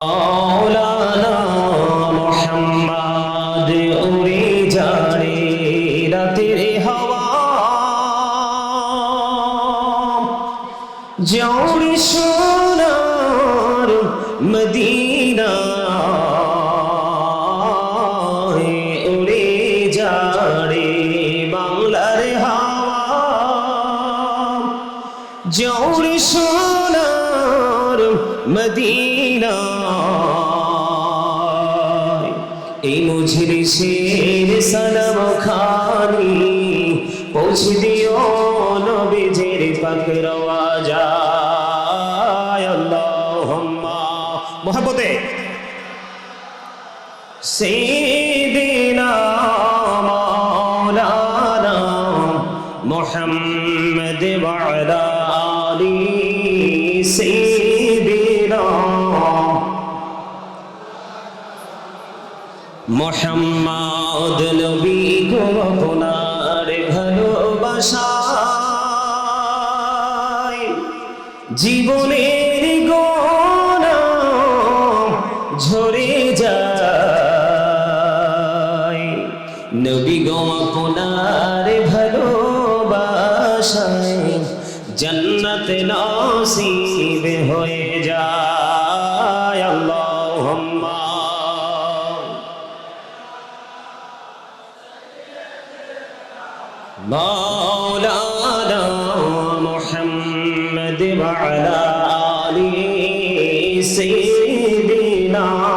মাওলানা محمد وعلى آل سيدنا মোহাম্মদ নবী গো আপনার ভালোবাসায় জীবনের নসিব হয়ে যায় আল্লাহুম্মা مولانا محمد وعلى آل سيدنا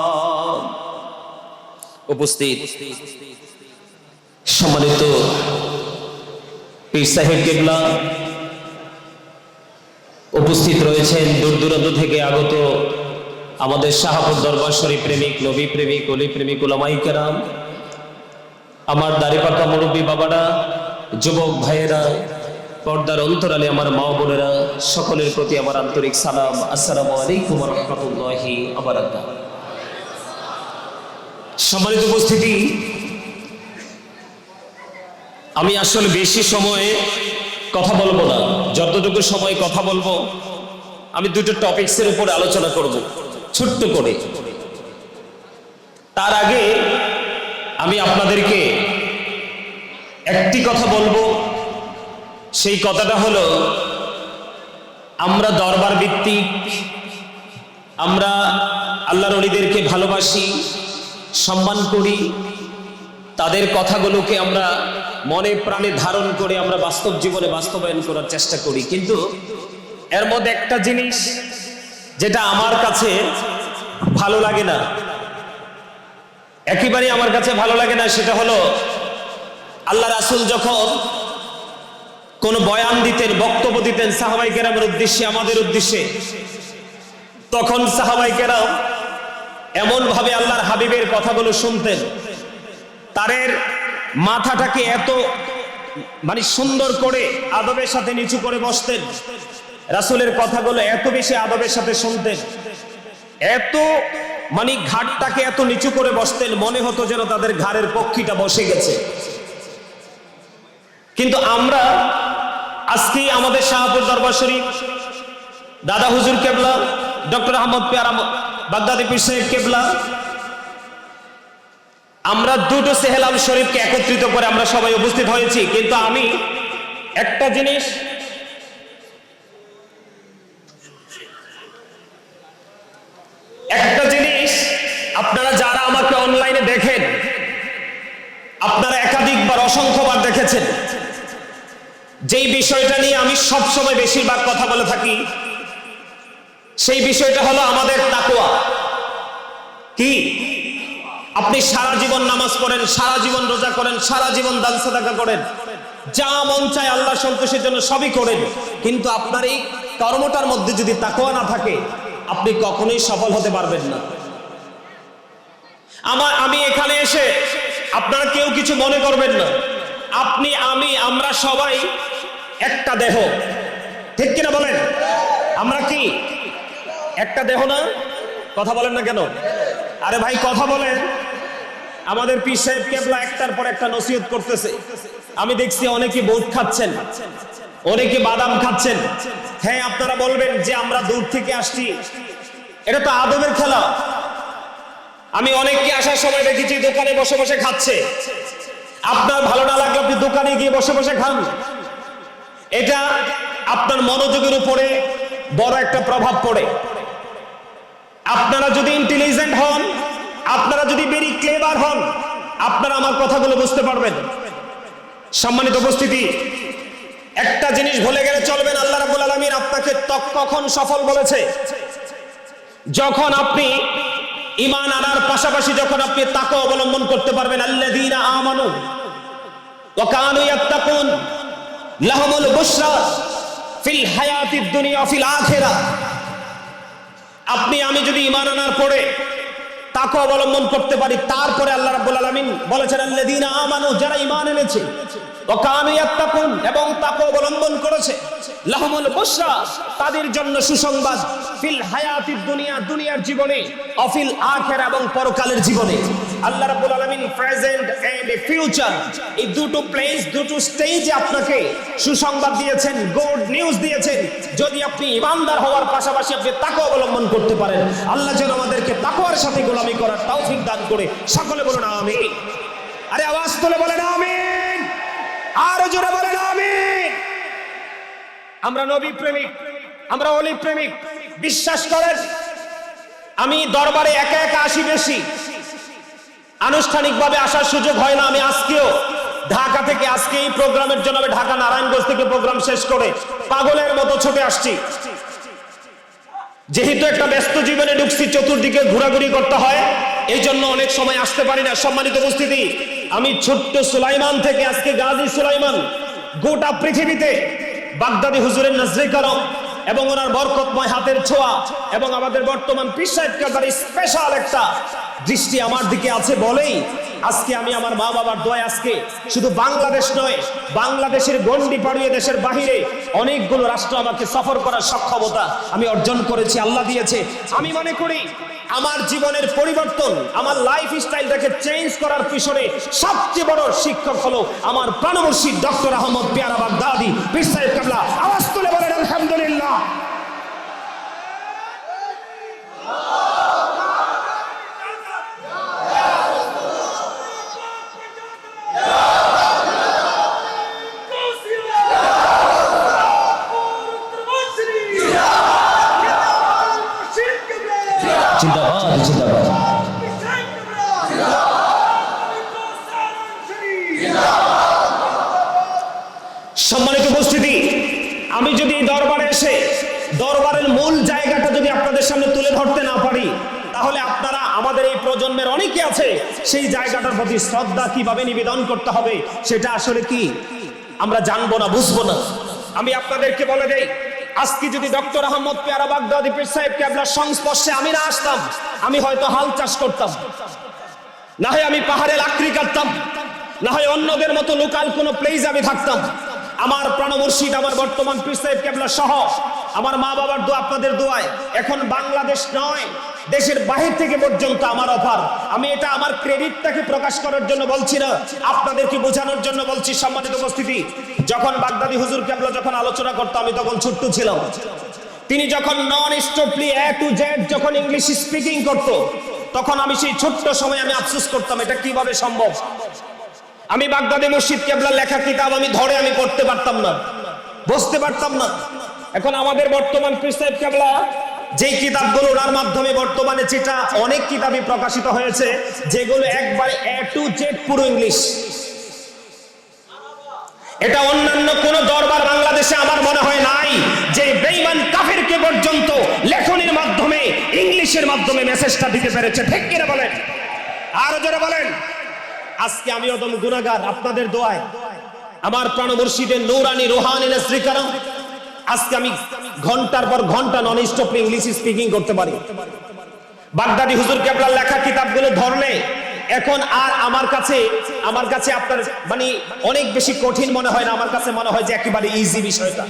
উপস্থিত। সম্মানিত পীর সাহেব কেবলা, উপস্থিত রয়েছেন দূর দূরান্ত থেকে আগত আমাদের শাহাবুর দরবার শরীফ প্রেমিক, নবী প্রেমিক, অলি প্রেমিক ওলামাই কেরাম, আমার দাড়িপাকা মুরব্বী বাবারা, যুবক ভাইয়েরা, পর্দার অন্তরালে আমার মা বোনেরা, সকলের প্রতি আমার আন্তরিক সালাম। আসসালামু আলাইকুম রহমতুল্লাহি আবার সম্মানিত উপস্থিতি, আমি আসলে বেশি সময়ে কথা বলব না। যতটুকু সময় কথা বলব, আমি দুটো টপিকসের উপর আলোচনা করব, ছোট্ট করে। তার আগে আমি আপনাদেরকে একটি কথা বলব, সেই কথাটা হলো, আমরা দরবার ভিত্তিক, আমরা আল্লাহর অলিদেরকে ভালোবাসি সম্মান করি। তাদের কথাগুলোকে আমরা মনে প্রাণে ধারণ করে আমরা বাস্তব জীবনে বাস্তবায়ন করার চেষ্টা করি। কিন্তু এর মধ্যে একটা জিনিস যেটা আমার কাছে ভালো লাগে না, একেবারে আমার কাছে ভালো লাগে না, সেটা হলো আল্লাহ রাসুল যখন কোন বয়ান দিতেন, বক্তব্য দিতেন সাহাবাই কেরামের উদ্দেশ্যে, আমাদের উদ্দেশ্যে, তখন সাহাবাই কেরাম এমন ভাবে আল্লাহর হাবিবের কথাগুলো শুনতেন। তারের মাথাটাকে এত মানে সুন্দর করে আদবের সাথে নিচু করে বসতেন। রাসুলের কথাগুলো এত বেশি আদবের সাথে শুনতেন। এত মানে ঘাটটাকে এত নিচু করে বসতেন, মনে হতো যেন তাদের ঘাড়ের পক্ষীটা বসে গেছে। কিন্তু আমরা আজকে আমাদের শাহপুর দরবার শরীফ, দাদা হুজুর কেবলা, ডক্টর আহমদ পেয়ারা বাগদাদি পীর কেবলা। আমরা দুটো সেহেলাল শরীফকে একত্রিত করে আমরা সবাই উপস্থিত হয়েছি, কিন্তু আমি একটা জিনিস একটা জিনিস আপনারা যারা আমাকে অনলাইনে দেখেন, আপনারা একাধিকবার, অসংখ্যবার দেখেছেন। যেই বিষয়টা নিয়ে আমি সবসময় বেশিরভাগ কথা বলে থাকি সেই বিষয়টা হলো আমাদের তাকুয়া কি? আপনি সারা জীবন নামাজ পড়েন, সারা জীবন রোজা করেন, সারা জীবন দান সাদাকা করেন। যা মন চায় আল্লাহ সন্তোষের জন্য সবই করেন। কিন্তু আপনার এই কর্মটার মধ্যে যদি তাকওয়া না থাকে, আপনি কখনোই সফল হতে পারবেন না। আমার, আমি এখানে এসে আপনারা কেউ কিছু মনে করবেন না। আপনি, আমি, আমরা সবাই একটা দেহ। ঠিক কিনা বলেন? আমরা কি? একটা দেহ না? কথা বলেন না কেন? আরে ভাই, কথা বলেন। আমাদের পীর সাহেব কেবলা একটার পর একটা নসিহত করতেছে। আমি দেখছি অনেকে বোট খাচ্ছেন, অনেকে বাদাম খাচ্ছেন। হ্যাঁ আপনারা বলবেন যে আমরা দূর থেকে আসছি। এটা তো আদবের খেলা। আমি অনেককে আসার সময় দেখেছি দোকানে বসে বসে খাচ্ছে। আপনার ভালো না লাগলে আপনি দোকানে গিয়ে বসে বসে খান। এটা আপনার মনোযোগের উপরে বড় একটা প্রভাব পড়ে। আপনারা যদি ইন্টেলিজেন্ট হন, আপনারা যদি ভেরি ক্লেভার হন, আপনারা আমার কথাগুলো বুঝতে পারবেন। সম্মানিত উপস্থিতি, একটা জিনিস ভুলে গেলে চলবেন আল্লাহ রাব্বুল আলামিন আপনাকে কখন সফল বলেছে? যখন আপনি ইমান আনার পাশাপাশি যখন আপনি তাকে অবলম্বন করতে পারবেন, আল্লাযীনা আমানু ওয়া কানু ইয়াত্তাকুন, লাহুমুল বুশরা ফিল হায়াতিদ দুনিয়া ফিল আখিরাহ। আপনি, আমি যদি ইমান আনার পরে তাকে অবলম্বন করতে পারি, তারপরে আল্লাহ রাব্বুল আলামিন বলেছেন, আল্লাযীনা আমানু, যারা ঈমান এনেছে, ওয়া কানু এবং তাকে অবলম্বন করেছে, লাহমুল বুশরা, তাদের জন্য সুসংবাদ, ফিল হায়াতিদ দুনিয়া, দুনিয়ার জীবনে অফিল আখেরা এবং পরকালের জীবনে। আল্লাহ রাব্বুল আলামিন প্রেজেন্ট এন্ড ফিউচার এই দুটো প্লেস দুটো স্টেজে আপনাকে সুসংবাদ দিয়েছেন গুড নিউজ দিয়েছেন। যদি আপনি ইমানদার হওয়ার পাশাপাশি আপনি তাকে অবলম্বন করতে পারেন, আল্লাহ যেন আমাদেরকে তাকওয়ার সাথে গোলামি করার তৌফিক দান করে। সকলে বলুন আমিন। আরে আওয়াজ তুলে বলেন আমিন। আরও জোরে বলেন আমিন। আমরা নবী প্রেমিক, আমরা অলি প্রেমিক। বিশ্বাস করেন, আমি দরবারে একা একা আসি বেশি। আনুষ্ঠানিকভাবে আসার সুযোগ হয় না। আমি আজকেও ঢাকা থেকে আজকে এই প্রোগ্রামের জন্য আমি ঢাকা নারায়ণগঞ্জ থেকে প্রোগ্রাম শেষ করে পাগলের মতো ছুটে আসছি। যেহেতু একটা ব্যস্ত জীবনে ঢুকছি, চতুর্দিকে ঘোরাঘুরি করতে হয় এই জন্য অনেক সময় আসতে পারি না। সম্মানিত উপস্থিতি, আমি ছোট্ট সুলাইমান থেকে আজকে গাজী সুলাইমান, গোটা পৃথিবীতে বাগদাদি হুজুরের নজরে করম এবং ওনার বরকতময় হাতের ছোঁয়া এবং আমাদের বর্তমান পিসার স্পেশাল একটা দৃষ্টি আমার দিকে আছে বলেই আজকে আমি আমার মা বাবার দয় আজকে শুধু বাংলাদেশ নয়, বাংলাদেশের গন্ডি পাড়িয়ে দেশের বাহিরে অনেকগুলো রাষ্ট্র আমাকে সফর করার সক্ষমতা আমি অর্জন করেছি, আল্লাহ দিয়েছে। আমি মনে করি আমার জীবনের পরিবর্তন, আমার লাইফ স্টাইলটাকে চেঞ্জ করার পিছনে সবচেয়ে বড় শিক্ষক হলো আমার প্রাণমর্শী ডক্টর আহমদ পেয়ারা দাদি। বিশ্বাস সাহেব কাবলা, আওয়াজ তুলে বলেন, আলহামদুলিল্লাহ। জিন্দাবাদ। জিন্দাবাদ। সম্মানিত উপস্থিতি, আমি যদি এই দরবারে এসে, দরবারের মূল জায়গাটা যদি আপনাদের সামনে তুলে ধরতে না পারি, তাহলে আপনারা আমাদের এই প্রজন্মের অনেকে আছে, সেই জায়গাটার প্রতি শ্রদ্ধা কীভাবে নিবেদন করতে হবে, সেটা আসলে কি? আমরা জানব না, বুঝব না। আমি আপনাদেরকে বলে দেই আজকে যদি ডক্টর আহমদ পেয়ারা বাগদাদি পীর সাহেব আপনার সংস্পর্শে আমি না আসতাম, আমি হয়তো হাল চাষ করতাম। না হয় আমি পাহাড়ে লাকড়ি কাটতাম, না হয় অন্যদের মতো লোকাল কোনো প্লেস আমি থাকতাম। আমার প্রাণমর্শিদ আমার বর্তমান পীর সাহেব কেবলা সহ আমার মা বাবার দোয়া, আপনাদের দোয়ায়। এখন বাংলাদেশ নয়, দেশের বাহির থেকে পর্যন্ত আমার অফার। আমি এটা আমার ক্রেডিটটাকে প্রকাশ করার জন্য বলছি না, আপনাদেরকে বোঝানোর জন্য বলছি সম্মানিত উপস্থিতি। যখন বাগদাদি হুজুর কেবলা যখন আলোচনা করতো, আমি তখন ছোট্ট ছিলাম। তিনি যখন non stoply A to Z যখন ইংলিশ স্পিকিং করত, তখন আমি সেই ছোট্ট সময় আমি আফসোস করতাম, এটা কীভাবে সম্ভব? আমি বাগদাদে মসজিদ কেবলার লেখা কিতাব আমি ধরে আমি পড়তে পারতাম না। বুঝতে পারতাম না। এখন আমাদের বর্তমান পীর কেবলা, যেই কিতাবগুলো ওনার মাধ্যমে বর্তমানে যেটা অনেক কিতাবই প্রকাশিত হয়েছে, যেগুলো একবারে এ টু জেড পুরো ইংলিশ। এটা অন্যান্য কোন দরবার বাংলাদেশে আমার মনে হয় নাই যে বেইমান কাফেরকে পর্যন্ত লেখনির মাধ্যমে, ইংলিশের মাধ্যমে মেসেজটা দিতে পেরেছে। ঠিক কিনা বলেন? আরও জোরে বলেন। আজকে আমি অদম গুনাগার আপনাদের দোয়ায়। আমার প্রাণ মুর্শিদের নৌরানি রোহানি শ্রীকারাম আজকে আমি ঘণ্টার পর ঘণ্টা নন স্টপ ইংলিশ স্পিকিং করতে পারি। বাগদাদি হুজুর কেবলার লেখা কিতাবগুলো ধরলে, এখন আর আমার কাছে আমার কাছে আপনার মানে অনেক বেশি কঠিন মনে হয় না, আমার কাছে মনে হয় যে একেবারে ইজি বিষয়টা।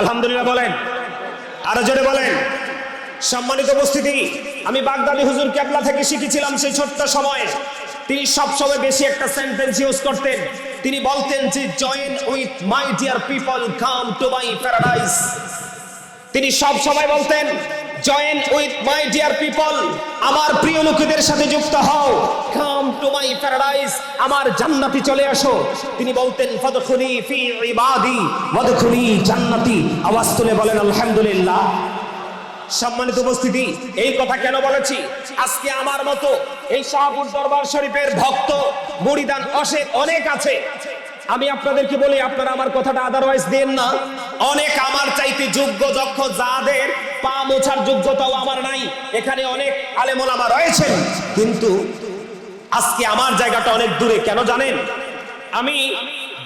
আলহামদুলিল্লাহ বলেন। আরও জোরে বলেন। সম্মানিত উপস্থিতি, আমি বাগদাদি হুজুর কেবলা থেকে শিখেছিলাম সেই ছোট্ট সময়ে। তিনি সব সময় বেশি একটা সেন্টেন্স ইউজ করতেন। তিনি বলতেন যে join with my dear people come to my paradise তিনি সব সময় বলতেন join with my dear people আমার প্রিয় লোকেদের সাথে যুক্ত হও। কাম টু মাই প্যারাডাইস আমার জান্নাতি চলে আসো। তিনি বলতেন, ফদখুলি ফি ইবাদি, ওয়াদখুলি জান্নাতি। আওয়াজ তুলে বলেন, আলহামদুলিল্লাহ। সম্মানিত উপস্থিতি, এই কথা কেন বলেছি? আজকে আমার মতো এই শাহপুর দরবার শরীফের ভক্ত, মুড়িদান অসে অনেক আছে। আমি আপনাদেরকে বলি, আপনারা আমার কথাটা আদারওয়াইজ দেন না। অনেক আমার চাইতে যোগ্য, দক্ষ, যাদের পা মোছার যোগ্যতাও আমার নাই। এখানে অনেক আলেমোলামা রয়েছেন। কিন্তু আজকে আমার জায়গাটা অনেক দূরে, কেন জানেন? আমি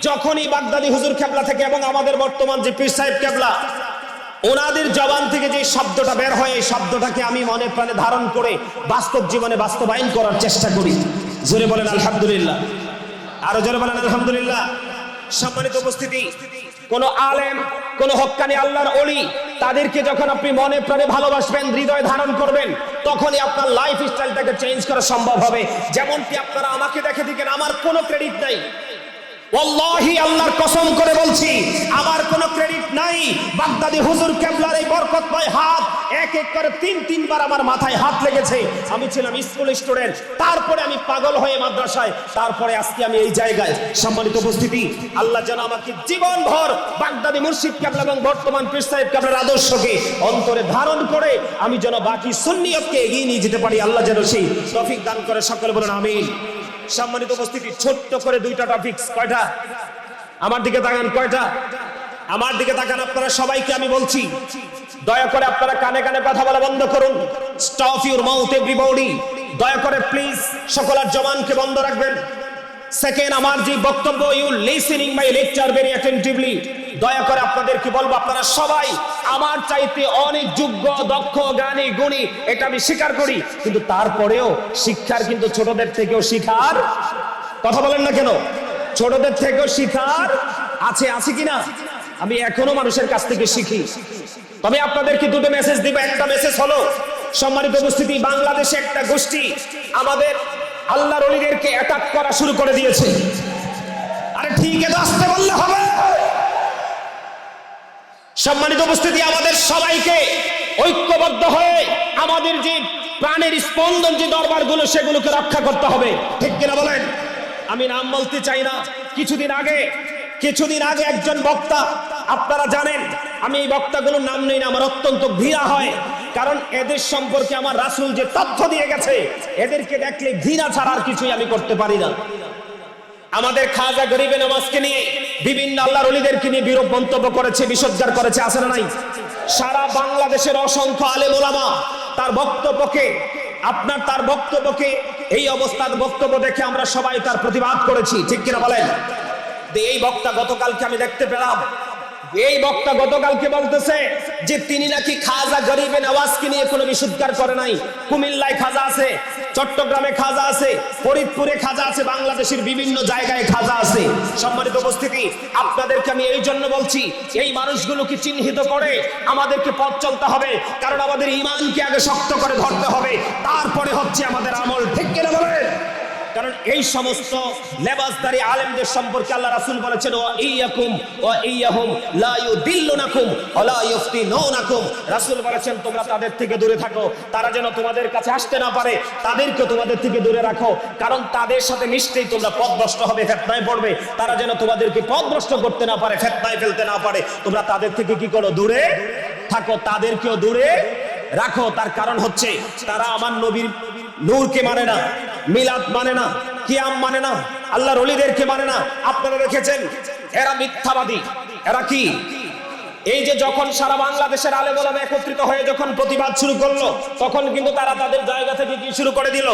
যখনই বাগদাদি হুজুর কেবলা থেকে এবং আমাদের বর্তমান যে পীর সাহেব কেবলা ওনাদের জবান থেকে যে শব্দটা বের হয়, এই শব্দটাকে আমি মনে প্রাণে ধারণ করে বাস্তব জীবনে বাস্তবায়ন করার চেষ্টা করি। জোরে বলেন, আলহামদুলিল্লাহ। আরও জোরে বলেন, আলহামদুলিল্লাহ। সম্মানিত উপস্থিতি, কোন আলেম, কোন হক্কানি আল্লাহর অলি তাদেরকে যখন আপনি মনে প্রাণে ভালোবাসবেন, হৃদয় ধারণ করবেন, তখনই আপনার লাইফ স্টাইলটাকে চেঞ্জ করা সম্ভব হবে। যেমনটি আপনারা আমাকে দেখে দিকেন আমার কোনো ক্রেডিট নাই। ওয়াল্লাহি আল্লাহর কসম করে বলছি, আমার কোনো ক্রেডিট নাই। বাগদাদি হুজুর কেবলার এই বরকতময় হাত, এক এক করে তিন তিনবার আমার মাথায় হাত লেগেছে। আমি ছিলাম স্কুল স্টুডেন্ট। তারপরে আমি পাগল হয়ে মাদ্রাসায়। তারপরে আজকে আমি এই জায়গায় সম্মানিত উপস্থিতি। আল্লাহ যেন আমাকে জীবন ভর বাগদাদি মুর্শিদ কেবলা এবং বর্তমান পীর সাহেব কেবলার আদর্শকে অন্তরে ধারণ করে আমি যেন বাকি সুন্নিয়তকে এগিয়ে নিয়ে যেতে পারি। আল্লাহ যেন সেই তফিক দান করে সকলে বলেন, আমিন। সম্মানিত উপস্থিতি, ছোট্ট করে দুইটা টপিকস কয়টা? আমার দিকে তাকান, কয়টা? আমার দিকে তাকান, আপনারা সবাইকে আমি বলছি, দয়া করে আপনারা কানে কানে কথা বলা বন্ধ করুন। স্টপ ইউর মাউথ এভরিবডি দয়া করে প্লিজ সকলের জবানকে বন্ধ রাখবেন। সেকেন্ড আমার যে বক্তব্য you listening my lecture very attentively দয়া করে আপনাদেরকে বলব? আপনারা সবাই আমার চাইতে অনেক যোগ্য, দক্ষ, জ্ঞানী, গুণী, এটা আমি স্বীকার করি। কিন্তু তারপরেও শিক্ষার কিন্তু ছোটদের থেকেও শিখার কথা বলেন না কেন? ছোটদের থেকেও শিখার আছে আছে কিনা? আমি এখনও মানুষের কাছ থেকে শিখি। তবে আপনাদেরকে দুটো মেসেজ দিব? একটা মেসেজ হলো, সম্মানিত উপস্থিতি, বাংলাদেশে একটা গোষ্ঠী আমাদের আল্লাহর অলিদেরকে অ্যাটাক করা শুরু করে দিয়েছে। আরে ঠিক আছে, আসতে বললে হবে। সম্মানিত উপস্থিতি, আমাদের সবাইকে ঐক্যবদ্ধ হয়ে আমাদের যে প্রাণের স্পন্দন, যে দরবারগুলো, সেগুলোকে রক্ষা করতে হবে। ঠিক কিনা বলেন? আমি নাম বলতে চাই না। কিছুদিন আগে কিছুদিন আগে একজন বক্তা, আপনারা জানেন, আমি এই বক্তাগুলোর নাম নেই না, আমার অত্যন্ত ঘৃণা হয়। কারণ এদের সম্পর্কে আমার রাসূল যে তথ্য দিয়ে গেছে, এদেরকে দেখলে ঘৃণা ছাড়া আর কিছুই আমি করতে পারি না। আমাদের খাজা গরিবে নামাজকে নিয়ে বিভিন্ন আল্লাহর অলিদেরকে নিয়ে বিরূপ মন্তব্য করেছে বিসর্জন করেছে, আছে না নাই? সারা বাংলাদেশের অসংখ্য আলেম ওলামা তার বক্তব্যকে, আপনার তার বক্তব্যকে, এই অবস্থার বক্তব্য দেখে আমরা সবাই তার প্রতিবাদ করেছি। ঠিক কিনা বলেন? এই বক্তা গতকালকে আমি দেখতে পেলাম। এই বক্তা গতকালকে বলতেছে যে তিনি নাকি খাজা গরিবে নওয়াজকে নিয়ে কোনো বিশুদ্ধার করে নাই। কুমিল্লায় খাজা আছে, চট্টগ্রামে খাজা আছে, ফরিদপুরে খাজা আছে, বাংলাদেশের বিভিন্ন জায়গায় খাজা আছে। সম্মানিত উপস্থিতি, আপনাদেরকে আমি এই জন্য বলছি, এই মানুষগুলোকে চিহ্নিত করে আমাদেরকে পথ চলতে হবে, কারণ আমাদের ইমানকে আগে শক্ত করে ধরতে হবে, তারপরে হচ্ছে আমাদের আমল। ঠিক কিনা বলেন? এই সমস্ত লেবাসদারি আলেমদের সম্পর্কে আল্লাহ রাসুল বলেছেন ও ইয়াকুম ও ইয়াহুম লা ইউদিল্লুনাকুম ওয়া লা ইফতিনুনাকুম রাসূল বলেছেন, তোমরা তাদের থেকে দূরে থাকো, তারা যেন তোমাদের কাছে আসতে না পারে, তাদেরকে তোমাদের থেকে দূরে রাখো, কারণ তাদের সাথে মিশতেই তোমরা পথভ্রষ্ট হবে, ফেতনায় পড়বে। তারা যেন তোমাদেরকে পথভ্রষ্ট করতে না পারে, ফেতনায় ফেলতে না পারে। তোমরা তাদের থেকে কি করো? দূরে থাকো, তাদেরকেও দূরে রাখো। তার কারণ হচ্ছে, তারা আমার নবীর নূরকে মানে না। মিলাদ মানে না, কিয়াম মানে না, আল্লাহর অলিদেরকে মানে না। আপনারা রেখেছেন এরা মিথ্যাবাদী। এরা কি? এই যে যখন সারা বাংলাদেশের আলে বলামে একত্রিত হয়ে যখন প্রতিবাদ শুরু করল, তখন কিন্তু তারা তাদের জায়গা থেকে কি শুরু করে দিল?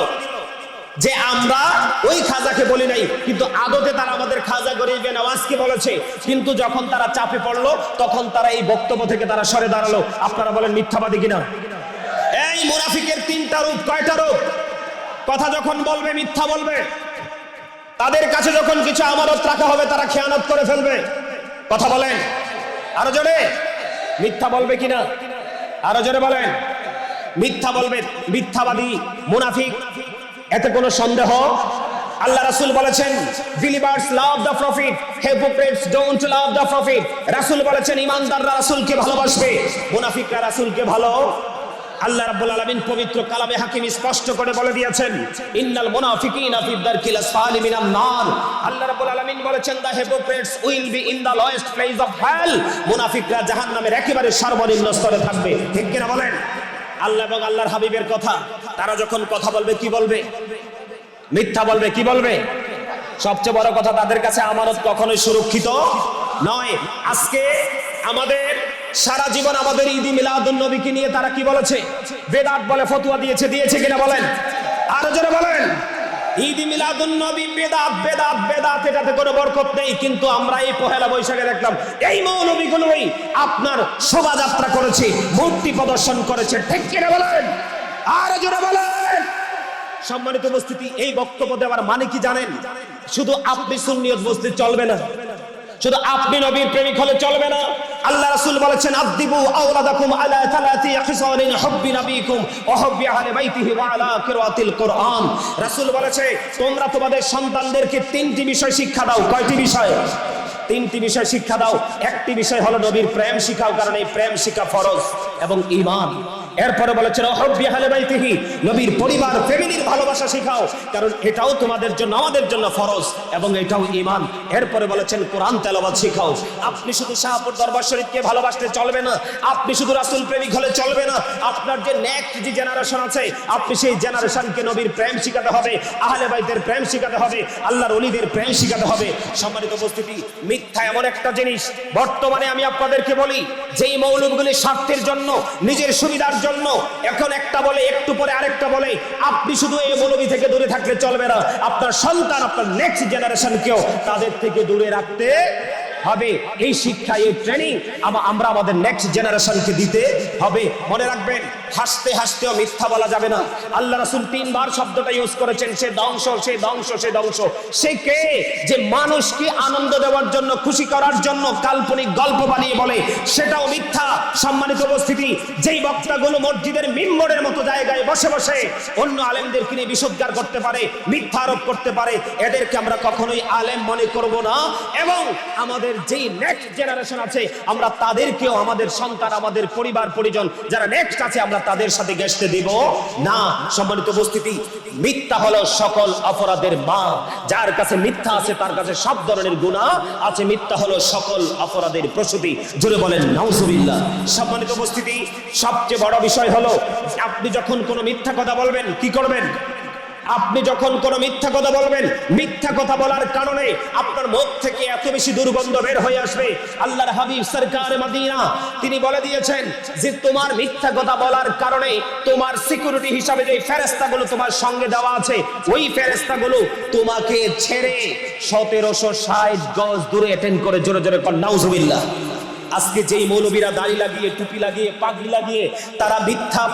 যে আমরা ওই খাজাকে বলি নাই, কিন্তু আদতে তারা আমাদের খাজা গরিবে নওয়াজকে বলেছে। কিন্তু যখন তারা চাপে পড়ল, তখন তারা এই বক্তব্য থেকে তারা সরে দাঁড়াল। আপনারা বলেন মিথ্যাবাদী কিনা? এই মুনাফিকের তিনটা রূপ, কয়টা রূপ? কথা যখন বলবে, মিথ্যা বলবে, তাদের কাছে যখন কিছু আমানত রাখা হবে, তারা খেয়ানত করে ফেলবে। কথা বলেন। আরও জোরে। মিথ্যা বলবে কিনা? আরও জোরে বলেন। মিথ্যা বলবে, মিথ্যাবাদী, মুনাফিক। এতে কোনো সন্দেহ? আল্লাহ রাসূল বলেছেন believers love the prophet hypocrites don't love the prophet রাসূল বলেছেন, ইমানদাররা রাসূলকে ভালোবাসবে, মুনাফিকরা রাসূলকে ভালো আল্লাহ রাব্বুল আলামিন পবিত্র কালামে হাকিম স্পষ্ট করে বলে দিয়েছেন, ইন্নাল মুনাফিকিনা ফি দারকিল আসফালি মিনান নার। আল্লাহ রাব্বুল আলামিন বলেছেন the hypocrites will be in the lowest place of hell মুনাফিকরা জাহান্নামের একেবারে সর্বনিম্ন স্তরে থাকবে। ঠিক কিনা বলেন? আল্লাহ এবং আল্লাহর হাবিবের কথা, তারা যখন কথা বলবে, কি বলবে? মিথ্যা বলবে, কি বলবে? সবচেয়ে বড় কথা তাদের কাছে আমানত কখনোই সুরক্ষিত নয়। আজকে আমাদের সারা জীবন আমাদের ঈদি মিলাদুন নবীকে নিয়ে তারা কি বলেছে? বেদাত বলে ফতুয়া দিয়েছে দিয়েছে কিনা বলেন? আরও জোরে বলেন। ঈদি মিলাদুন নবী বেদাত বেদাত বেদাত এটাতে কোনো বরকত নেই, কিন্তু আমরা এই পহেলা বৈশাখে দেখলাম, এই মৌলবীগুলোই আপনার শোভাযাত্রা করেছে, মূর্তি প্রদর্শন করেছে, ঠিক কিনা বলেন? আরও জোরে বলেন। সম্মানিত উপস্থিতি, এই বক্তব্য দেওয়ার মানে কি জানেন? শুধু আপনি সুন্নিয়ত বস্তি চলবে না। শুধু আপনি নবীর প্রেমিক হলে চলবে না। আল্লাহ রাসূল বলেছেন আদিবু আওলাদাকুম আলা তালাতি খিসালিন হুব্বি নবীকুম ওয়া হুব্বি আহলি বাইতিহি ওয়া আলা কিরাতিল কোরআন। রাসূল বলেছে, তোমরা তোমাদের সন্তানদেরকে তিনটি বিষয় শিক্ষা দাও। কয়টি বিষয়? তিনটি বিষয় শিক্ষা দাও। একটি বিষয় হলো নবীর প্রেম শিখাও, কারণ এই প্রেম শিক্ষা ফরজ এবং ঈমান। এরপরে বলেছেন অহব্বি হালে নবীর পরিবার, ফ্যামিলির ভালোবাসা শেখাও, কারণ এটাও তোমাদের জন্য, আমাদের জন্য ফরজ এবং এটাও ইমান এরপরে বলেছেন, কোরআন তেলাওয়াত শেখাও। আপনি শুধু শাহপুর দরবার শরীফকে ভালোবাসতে চলবে না, আপনি শুধু রাসূল প্রেমিক হলে চলবে না, আপনার যে নেক্সট যে জেনারেশন আছে, আপনি সেই জেনারেশনকে নবীর প্রেম শিখাতে হবে, আহলে বাইতের প্রেম শিখাতে হবে, আল্লাহর অলিদের প্রেম শিখাতে হবে। সম্মানিত উপস্থিতি, মিথ্যা এমন একটা জিনিস, বর্তমানে আমি আপনাদেরকে বলি, যেই মৌলগুলি স্বার্থের জন্য, নিজের সুবিধার জন্য এখন একটা বলে, একটু পরে আরেকটা বলে, আপনি শুধু এই মৌলবী থেকে দূরে থাকলে চলবে না। আপনার সন্তান, আপনার নেক্সট জেনারেশনকেও তাদের থেকে দূরে রাখতে হবে। এই শিক্ষা, এই ট্রেনিং আমরা আমাদের নেক্সট জেনারেশনকে দিতে হবে। মনে রাখবেন, হাসতে হাসতেও মিথ্যা বলা যাবে না। আল্লাহ রাসূল তিনবার শব্দটা ইউজ করেছেন, সে ধ্বংস সে ধ্বংস সে ধ্বংস। সে কে? যে মানুষকে আনন্দ দেওয়ার জন্য, খুশি করার জন্য কাল্পনিক গল্প বানিয়ে বলে। সেটাও মিথ্যা। সম্মানিত উপস্থিতি, যেই বক্তাগুলো মসজিদের মিম্বরের মতো জায়গায় বসে বসে অন্য আলেমদেরকে নিয়ে বিশুদ্ধার করতে পারে, মিথ্যা আরোপ করতে পারে, এদেরকে আমরা কখনোই আলেম মনে করব না। এবং আমাদের যেই নেক্সট জেনারেশন আছে, আমরা তাদেরকেও আমাদের সন্তান, আমাদের পরিবার, পরিজন যারা নেক্সট আছে, আমরা তাদের সাথে গেসতে দিব। না, সম্মানিত উপস্থিতি, মিথ্যা হলো সকল অপরাধের মা যার কাছে মিথ্যা আছে, তার কাছে সব ধরনের গুণা আছে, মিথ্যা হলো সকল অপরাধের প্রসূতি। জোরে বলেন, নাউজুবিল্লাহ। সম্মানিত উপস্থিতি, সবচেয়ে বড় বিষয় হলো, আপনি যখন কোনো মিথ্যা কথা বলবেন, কি করবেন? আপনি যখন কোনো মিথ্যা কথা বলবেন, মিথ্যা কথা বলার কারণে আপনার মুখ থেকে এত বেশি দুর্গন্ধ বের হয়ে আসবে। আল্লাহর হাবিব সরকার মাদিনা, তিনি বলে দিয়েছেন যে, তোমার মিথ্যা কথা বলার কারণে তোমার সিকিউরিটি হিসাবে যে ফেরেস্তাগুলো তোমার সঙ্গে দেওয়া আছে, ওই ফেরেস্তাগুলো তোমাকে ছেড়ে সতেরোশো ষাট গজ দূরে অ্যাটেন্ড করে জোরে জোরে কর, নাউজুবিল্লাহ। আজকে যেই মৌলবীরা দাড়ি লাগিয়ে, টুপি লাগিয়ে, পাগড়ি লাগিয়ে তারা মিথ্যা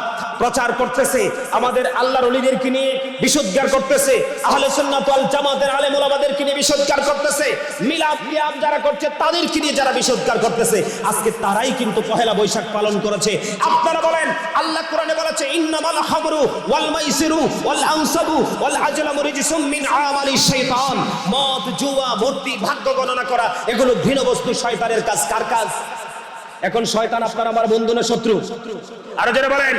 প্রচার করতেছে, আমাদের আল্লাহর অলিদেরকে নিয়ে বিশুদ্ধার করতেছে, আহলে সুন্নাত ওয়াল জামাতের আলেম ওলামাদেরকে নিয়ে বিশুদ্ধার করতেছে, মিলাদ কিয়াম যারা করছে তাদেরকে নিয়ে যারা বিশুদ্ধার করতেছে, আজকে তারাই কিন্তু পহেলা বৈশাখ পালন করেছে। আপনারা বলেন, আল্লাহ কোরআনে বলেছে, ইন্নামাল খামরু ওয়াল মাইসিরু ওয়াল আনসাবু ওয়াল আজলামু রিজসুম মিন আমালি শাইতান। মদ, জুয়া, মূর্তি, ভাগ্য গণনা করা, এগুলো ঘৃণ বস্তু শয়তানের কাজ। কার কাজ? এখন শয়তান আপনার আমার বন্ধু না শত্রু? আরও যারা বলেন।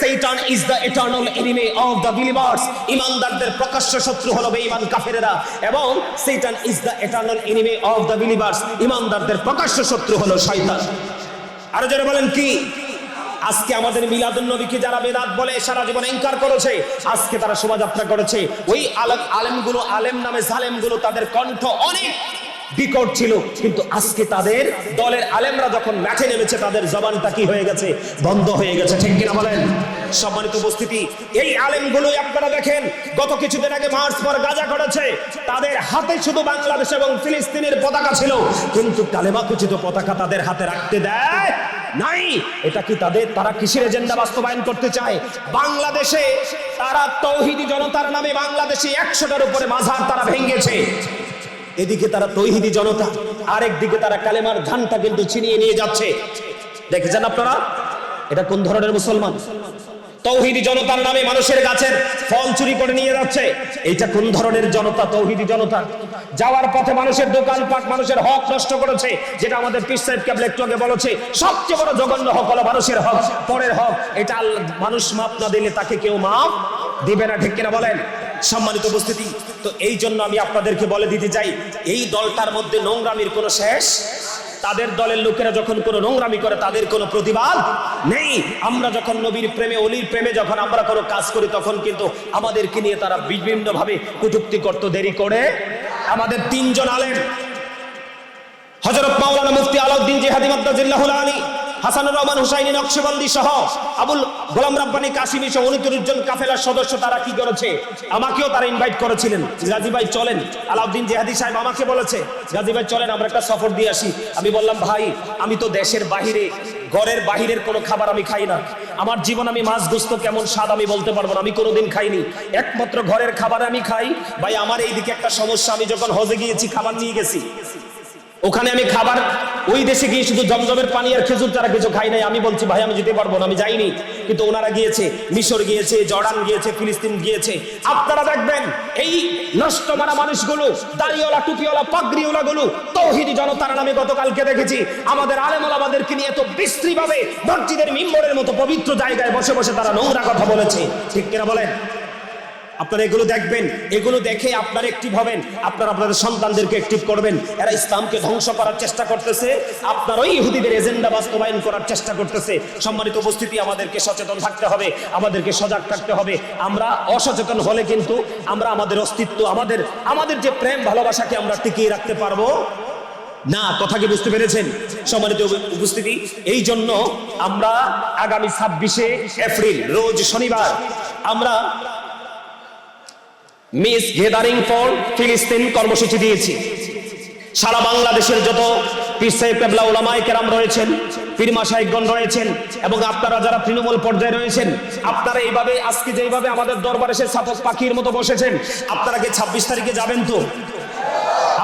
Satan is the eternal enemy of the believers ইমানদারদের প্রকাশ্য শত্রু হলো বেঈমান কাফেরেরা। এবং Satan is the eternal enemy of the believers ইমানদারদের প্রকাশ্য শত্রু হলো শয়তান। আরও যারা বলেন কি? আজকে আমাদের মিলাদুল নবীকে যারা বেদাত বলে সারা জীবন এনকার করেছে, আজকে তারা শোভাযাত্রা করেছে। ওই আলেম আলেমগুলো, আলেম নামে জালেমগুলো তাদের কণ্ঠ অনেক বিকট ছিল। কিন্তু আজকে তাদের দলের আলেমরা যখন ম্যাচে নেমেছে, তাদের জবানটা কি হয়ে গেছে? বন্ধ হয়ে গেছে। ঠিক কিনা বলেন? সম্মানিত উপস্থিতি, এই আলেমগুলোই আপনারা দেখেন, গত কিছুদিন আগে মার্চ পর গাজা করেছে তাদের হাতে শুধু বাংলাদেশ এবং ফিলিস্তিনের পতাকা ছিল। কিন্তু কালেমা কুচিত পতাকা তাদের হাতে রাখতে দেয় নাই। এটা কি তাদের, তারা কিসের এজেন্ডা বাস্তবায়ন করতে চায়? বাংলাদেশে তারা তৌহিদি জনতার নামে বাংলাদেশে একশোটার উপরে মাঝার তারা ভেঙেছে। এদিকে তারা তৌহিদি জনতা, আরেক দিকে তারা কালেমার ধানটা কিন্তু ছিনিয়ে নিয়ে যাচ্ছে। দেখেছেন আপনারা? এটা কোন ধরনের মুসলমান? তৌহিদি জনতার নামে মানুষের গাছের ফল চুরি করে নিয়ে যাচ্ছে। এইটা কোন ধরনের জনতা, তৌহিদি জনতা? যাওয়ার পথে মানুষের দোকানপাট, মানুষের হক নষ্ট করেছে, যেটা আমাদের পিস সাহেব ক্যাবল বলেছে। সবচেয়ে বড় জঘন্য হক হলো মানুষের হক, পরের হক। এটা মানুষ মাপ না দিলে তাকে কেউ মাপ দিবে না, ঠিক কিনা বলেন? সম্মানিত উপস্থিতি, তো এই জন্য আমি আপনাদেরকে বলে দিতে চাই, এই দলটার মধ্যে নোংরামির কোনো শেষ? তাদের দলের লোকেরা যখন কোনো নোংরামি করে, তাদের কোনো প্রতিবাদ নেই। আমরা যখন নবীর প্রেমে, অলির প্রেমে যখন আমরা কোনো কাজ করি, তখন কিন্তু আমাদেরকে নিয়ে তারা বিভিন্নভাবে কটূক্তি করতে, দেরি করে। আমাদের তিনজন আলেম হজরত মাওলানা মুফতি আলাউদ্দিন জিহাদি মাদ্দাজিল্লাহুল আলী হাসানুর রহমান, হুসাইনি, নকশবন্দি সহ আবুল গোলাম রাব্বানি, কাশিমি সহ উনত্রিশ জন কাফেলার সদস্য তারা কি করেছে? আমাকেও তারা ইনভাইট করেছিলেন। গাজী ভাই, চলেন। আলাউদ্দিন জেহাদি সাহেব আমাকে বলেছে, গাজী ভাই, চলেন, আমরা একটা সফর দিয়ে আসি। আমি বললাম, ভাই, আমি তো দেশের বাহিরে, ঘরের বাহিরের কোনো খাবার আমি খাই না। আমার জীবন আমি মাছ গুস্ত কেমন স্বাদ আমি বলতে পারব না, আমি কোনোদিন খাইনি। একমাত্র ঘরের খাবার আমি খাই। ভাই, আমার এইদিকে একটা সমস্যা, আমি যখন হজে গিয়েছি, খাবার নিয়ে গেছি। ওখানে আমি খাবার, ওই দেশে গিয়ে শুধু জমজমের পানি আর খেজুর তারা কিছু খাই নাই, আমি বলছি, ভাই, আমি যেতে পারব না, আমি যাইনি। কিন্তু ওনারা গিয়েছে, মিশর গিয়েছে, জর্ডান গিয়েছে, ফিলিস্তিন গিয়েছে। আপনারা দেখবেন, এই নষ্ট মারা মানুষগুলো, দাড়িওয়ালা, টুপিওয়ালা পাগড়িওয়ালা গুলো তৌহিদি জনতার নামে গতকালকে দেখেছি, আমাদের আলেমল আমাদেরকে নিয়ে এত বিশ্রী ভাবে মসজিদের মিম্বরের মতো পবিত্র জায়গায় বসে বসে তারা নোংরা কথা বলেছে। ঠিক কিনা বলেন? আপনারা এগুলো দেখবেন, এগুলো দেখে আপনারা অ্যাক্টিভ হবেন। আপনারা আপনাদের সন্তানদেরকে একটিভ করবেন। এরা ইসলামকে ধ্বংস করার চেষ্টা করতেছে। আপনার ওই ইহুদিদের এজেন্ডা বাস্তবায়ন করার চেষ্টা করতেছে। সম্মানিত উপস্থিতি, আমাদেরকে সচেতন থাকতে হবে, আমাদেরকে সজাগ থাকতে হবে। আমরা অসচেতন হলে কিন্তু আমরা আমাদের অস্তিত্ব, আমাদের আমাদের যে প্রেম, ভালোবাসাকে আমরা টিকিয়ে রাখতে পারব। না, কথা কি বুঝতে পেরেছেন? সম্মানিত উপস্থিতি এই জন্য আমরা আগামী ছাব্বিশে এপ্রিল, রোজ শনিবার, আমরা মিস গেদারিং ফর ফিলিস্তিন কর্মসূচি দিয়েছি। সারা বাংলাদেশের যত পীর সাহেব কেবলা ওলামাই কেরাম রয়েছেন পীরমা সাহেবগণ রয়েছেন, এবং আপনারা যারা তৃণমূল পর্যায়ে রয়েছেন, আপনারা এইভাবে আজকে যেভাবে আমাদের দরবারে এসে ছাতক পাখির মতো বসেছেন, আপনারা কি ছাব্বিশ তারিখে যাবেন তো?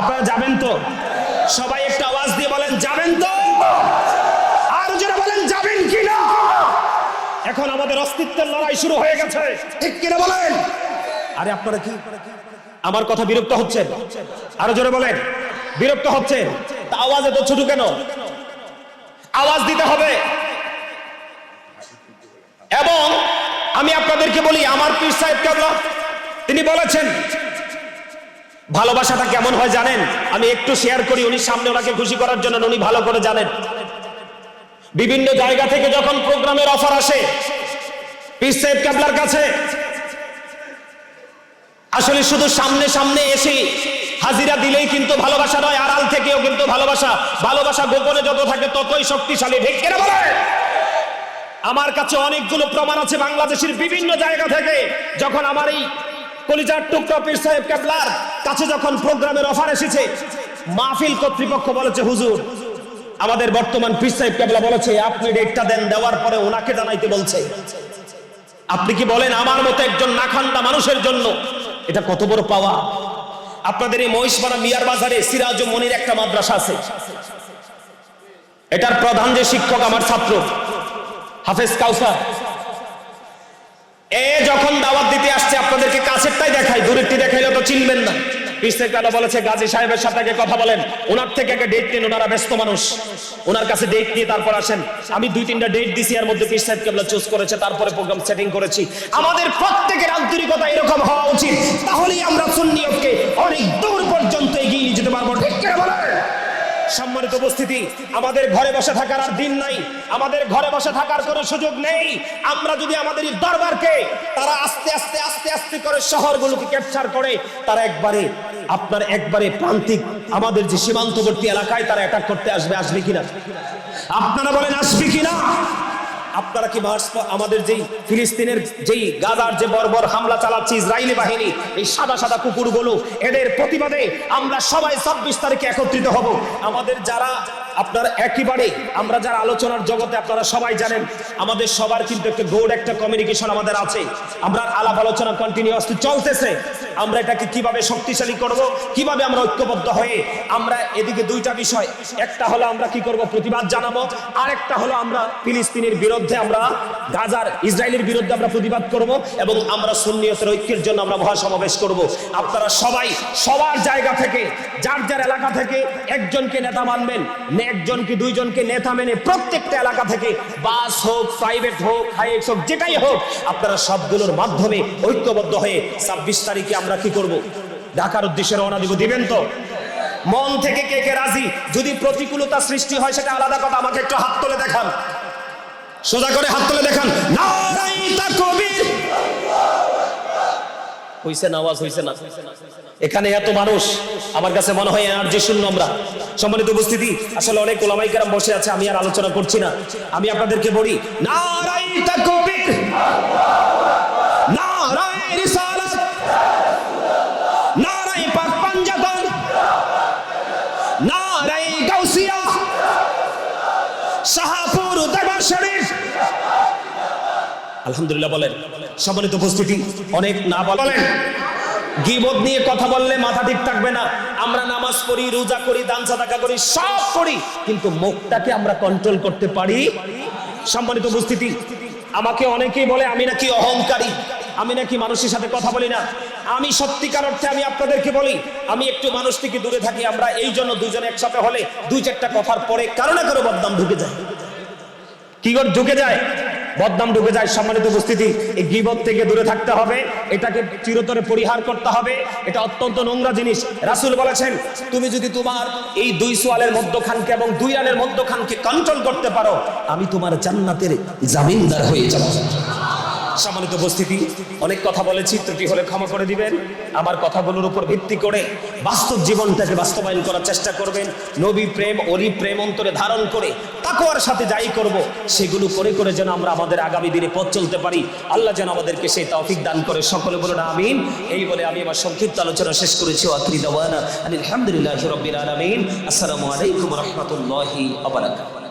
আপনারা যাবেন তো? সবাই একটা আওয়াজ দিয়ে বলেন, যাবেন তো? আর যারা বলেন, যাবেন কি না? এখন আমাদের অস্তিত্বের লড়াই শুরু হয়ে গেছে। ঠিক কিনা বলেন? আরে আপনারা কি আমার কথা বিরক্ত হচ্ছেন? আরও জোরে বলেন। বিরক্ত হচ্ছেন? তা আওয়াজ এত ছোট কেন? আওয়াজ দিতে হবে। এবং আমি আপনাদেরকে বলি, আমার পীর সাহেব কেবলা তিনি বলেছেন, ভালোবাসাটা কেমন হয় জানেন? আমি একটু শেয়ার করি, উনি সামনে ওনাকে খুশি করার জন্য উনি ভালো করে জানেন। বিভিন্ন জায়গা থেকে যখন প্রোগ্রামের অফার আসে, পীর সাহেব কেবলার কাছে আসলে শুধু সামনে সামনে এসে হাজিরা দিলেই কিন্তু ভালোবাসা নয়, আড়াল থেকেও কিন্তু ভালোবাসা। ভালোবাসা গোপনে যত থাকে ততই শক্তিশালী। কিনা বলে? আমার কাছে অনেকগুলো প্রমাণ আছে বাংলাদেশের বিভিন্ন জায়গা থেকে। যখন আমার এই কলিজার টুকরা পীর সাহেব কেবলার কাছে যখন প্রোগ্রামের অফার এসেছে, মাহফিল কর্তৃপক্ষ বলেছে, হুজুর, আমাদের বর্তমান পীর সাহেব কেবলা বলেছে, আপনি ডেটটা দেন, দেওয়ার পরে ওনাকে জানাইতে বলছে। আপনি কি বলেন, আমার মতো একজন নাখান্দা মানুষের জন্য এটা কত বড় পাওয়া? আপনাদের এই মহিষপাড়া মিয়ার বাজারে সিরাজ ও মনির একটা মাদ্রাসা আছে। এটার প্রধান যে শিক্ষক আমার ছাত্র, হাফেজ কাউসার। এ যখন দাওয়াত দিতে আসছে, আপনাদেরকে কাছেরটাই দেখাই, দূরেরটি দেখাইলে তো চিনবেন না। ওনার ব্যস্ত মানুষ। ওনার কাছে ডেট নিয়ে তারপর আসেন। আমি দুই তিনটা ডেট দিছি, এর মধ্যে পিস সাহেব চুজ করেছে, তারপরে প্রোগ্রাম সেটিং করেছি। আমাদের প্রত্যেকের আন্তরিকতা এরকম হওয়া উচিত। তাহলেই আমরা সুন্নিয়তকে অনেক দূর পর্যন্ত এগিয়ে নিয়ে যেতে পারব। ঠিক করে বলেন? সম্মানিত উপস্থিতি, আমাদের ঘরে বসে থাকার আর দিন নাই, আমাদের ঘরে বসে থাকার কোনো সুযোগ নেই। আমরা যদি আমাদের দরবারকে তারা আস্তে আস্তে আস্তে আস্তে করে শহরগুলোকে ক্যাপচার করে, তারা একবারে, আপনার একবারে প্রান্তিক, আমাদের যে সীমান্তবর্তী এলাকায় তারা অ্যাটাক করতে আসবে আসবে কিনা? আপনারা বলেন, আসবে কিনা? আপনারা কি আমাদের যেই ফিলিস্তিনের যেই গাজার যে বর্বর হামলা চালাচ্ছে ইসরায়েলি বাহিনী, এই সাদা সাদা কুকুরগুলো, এদের প্রতিবাদে আমরা সবাই ছাব্বিশ তারিখে একত্রিত হব। আমাদের যারা আপনার একেবারে, আমরা যারা আলোচনার জগতে আপনারা সবাই জানেন, আমাদের সবার কিন্তু একটা গৌড় একটা কমিউনিকেশন আমাদের আছে। আমরা আলাপ আলোচনা কন্টিনিউয়াসলি চলতেছে। আমরা এটাকে কীভাবে শক্তিশালী করব, কীভাবে আমরা ঐক্যবদ্ধ হয়ে আমরা এদিকে দুইটা বিষয়, একটা হলো আমরা কি করব প্রতিবাদ জানাব আর একটা হলো আমরা ফিলিস্তিনের বিরুদ্ধে আমরা গাজার, ইসরায়েলের বিরুদ্ধে আমরা প্রতিবাদ করব এবং আমরা সুন্নিয়তের ঐক্যের জন্য আমরা মহাসমাবেশ করব। আপনারা সবাই সবার জায়গা থেকে, যার যার এলাকা থেকে একজনকে নেতা মানবেন একজনকে দুইজনকে নেতা মেনে প্রত্যেকটা এলাকা থেকে বাস হোক প্রাইভেট হোক হাইএক্স হোক, যেটাই হোক, আপনারা সবগুলোর মাধ্যমে ঐক্যবদ্ধ হয়ে ছাব্বিশ তারিখে আমরা কি করব? ঢাকার উদ্দেশ্যে রওনা দিব, দিবেন তো? মন থেকে কে কে রাজি? যদি প্রতিকূলতা সৃষ্টি হয়, সেটা আলাদা কথা, আমাকে একটু হাত তুলে দেখান। সোজা করে হাত তুলে দেখান। না তাকবীর হইছে না, আওয়াজ হইছে না। এখানে এত মানুষ, আমার কাছে মনে হয় এনার্জি শূন্য আমরা। সম্মানিত উপস্থিতি, আসলে অনেক ওলামাই কেরাম বসে আছে, আমি আর আলোচনা করছি না। আমি আপনাদেরকে বলি নারাই আলহামদুলিল্লাহ বলেন। সম্মানিত উপস্থিতি অনেক না বলেন। গিবত নিয়ে কথা বললে মাথা ঠিক থাকবে না। আমরা নামাজ পড়ি রোজা করি দান সাদাকা করি সব করি কিন্তু মুখটাকে আমরা কন্ট্রোল করতে পারি। সম্মানিত উপস্থিতি আমাকে অনেকেই বলে আমি নাকি অহংকারী আমি নাকি মানুষের সাথে কথা বলি না। আমি সত্যিকার অর্থে আমি আপনাদেরকে বলি আমি একটু মানুষ থেকে দূরে থাকি আমরা এই জন্য দুজনে একসাথে হলে দুই চারটা কথার পরে কারও না কারও বদনাম ঢুকে যায়। কি করে ঢুকে যায়? বদনাম ডুবে যায় সম্মানিত উপস্থিতি। এই গিবত থেকে দূরে থাকতে হবে। এটাকে চিরতরে পরিহার করতে হবে। এটা অত্যন্ত নোংরা জিনিস। রাসুল বলেছেন, তুমি যদি তোমার এই দুই সোয়ালের মধ্যখানকে এবং দুই আলের মধ্যখানকে কন্ট্রোল করতে পারো, আমি তোমার জান্নাতের জামিনদার হয়ে যাব। সম্মানিত উপস্থিতি। অনেক কথা বলেছি, ত্রুটি হলে ক্ষমা করে দিবেন। আমার কথাগুলোর উপর ভিত্তি করে বাস্তব জীবনটাকে বাস্তবায়ন করার চেষ্টা করবেন। নবী প্রেম অলি প্রেম অন্তরে ধারণ করে তাকুয়ার সাথে যাই করব, সেগুলো করে করে যেন আমরা আমাদের আগামী দিনে পথ চলতে পারি। আল্লাহ যেন আমাদেরকে সেই তৌফিক দান করে। সকলে বলুন, আমিন। এই বলে আমি আমার সংক্ষিপ্ত আলোচনা শেষ করেছি। আলহামদুলিল্লাহ রব্বিল আলামিন। আসসালামু আলাইকুম রহমতুল্লাহি আবরাকাতুহু